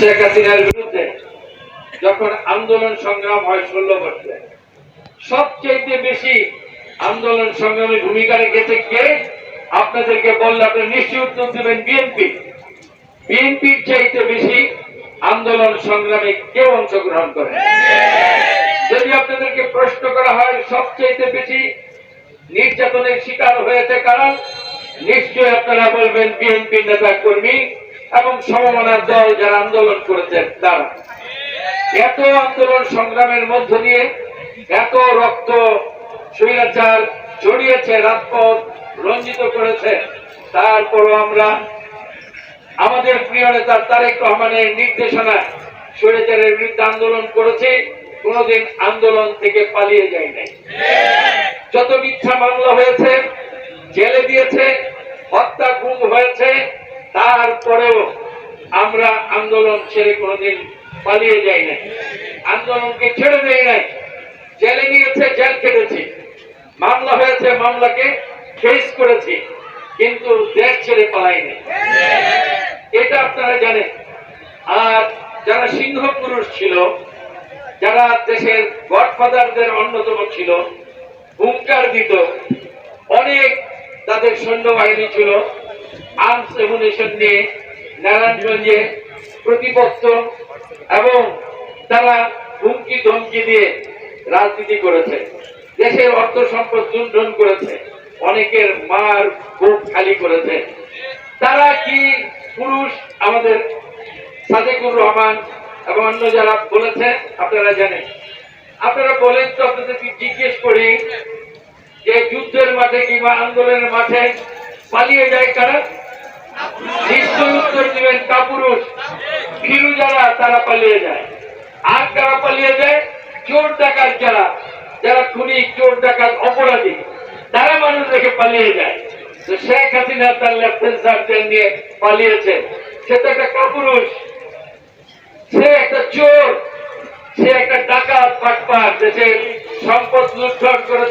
শেখ হাসিনার বিরুদ্ধে যখন আন্দোলন সংগ্রাম হয় ষোলো বছরে সবচেয়ে বেশি আন্দোলন সংগ্রামে ভূমিকা রেখেছে কে? আপনাদেরকে বললে আপনি নিশ্চয়ই উত্তর দেবেন বিএনপি বিএনপির চাইতে বেশি আন্দোলন সংগ্রামে কেউ অংশগ্রহণ করে যদি আপনাদেরকে প্রশ্ন করা হয় সবচেয়ে বেশি নির্যাতনের শিকার হয়েছে কারণ নিশ্চয় আপনারা বলবেন বিএনপি নেতা কর্মী এবং সমমনার দল যারা আন্দোলন করেছেন তারা এত আন্দোলন সংগ্রামের মধ্য দিয়ে, এত রক্ত স্বৈরাচার জড়িয়েছে রাজপথ রঞ্জিত করেছে, তারপরও আমরা আমাদের প্রিয় নেতা তারেক রহমানের নির্দেশনায় স্বৈরাচারের বিরুদ্ধে আন্দোলন করেছে, কোনোদিন আন্দোলন থেকে পালিয়ে যায় নাই। যত মিথ্যা মামলা হয়েছে জেলে দিয়েছে হত্যা গুম হয়েছে তারপরেও আমরা আন্দোলন ছেড়ে কোনোদিন পালিয়ে যাই নাই। আন্দোলনকে ছেড়ে দেয় নাই। জেলে নিয়েছে জেল কেটেছি মামলা হয়েছে, মামলাকে ফেস করেছি, কিন্তু দেশ ছেড়ে পালাই নাই। এটা আপনারা জানেন। আর যারা সিংহ পুরুষ ছিল, যারা দেশের গডফাদারদের অন্যতম ছিল, হুঙ্কার দিত। অনেক তাদের সৈন্যবাহিনী ছিল। আর্মস এমুনেশন নিয়ে নারায়ণগঞ্জে প্রতিপক্ষ এবং তারা হুমকি ধমকি দিয়ে রাজনীতি করেছে। দেশের অর্থ সম্পদ লুণ্ঠন করেছে। অনেকের মার বুক খালি করেছে। তারা কি পুরুষ আমাদের সাদেকুর রহমান এবং অন্য যারা বলেছেন, আপনারা জানেন। আপনারা বলেন তো আপনাদেরকে জিজ্ঞেস করি যে যুদ্ধের মাঠে কিংবা আন্দোলনের মাঠে পালিয়ে যায় কারা? নিশ্চয় উত্তর দিবেন কাপুরুষ। ভীরু যারা, তারা পালিয়ে যায়। আর কারা পালিয়ে যায়, চোর ডাকাত যারা যারা খুনি, চোর ডাকাত, অপরাধী, তারা মানুষ রেখে পালিয়ে যায়। তো শেখ হাসিনা তার লেফটেন্ট সার্জেন্ট নিয়ে পালিয়েছে। সে তো একটা কাপুরুষ। সে একটা চোর। সে একটা ডাকাত পাটপাট, দেশের সম্পদ লুণ্ঠন করেছে।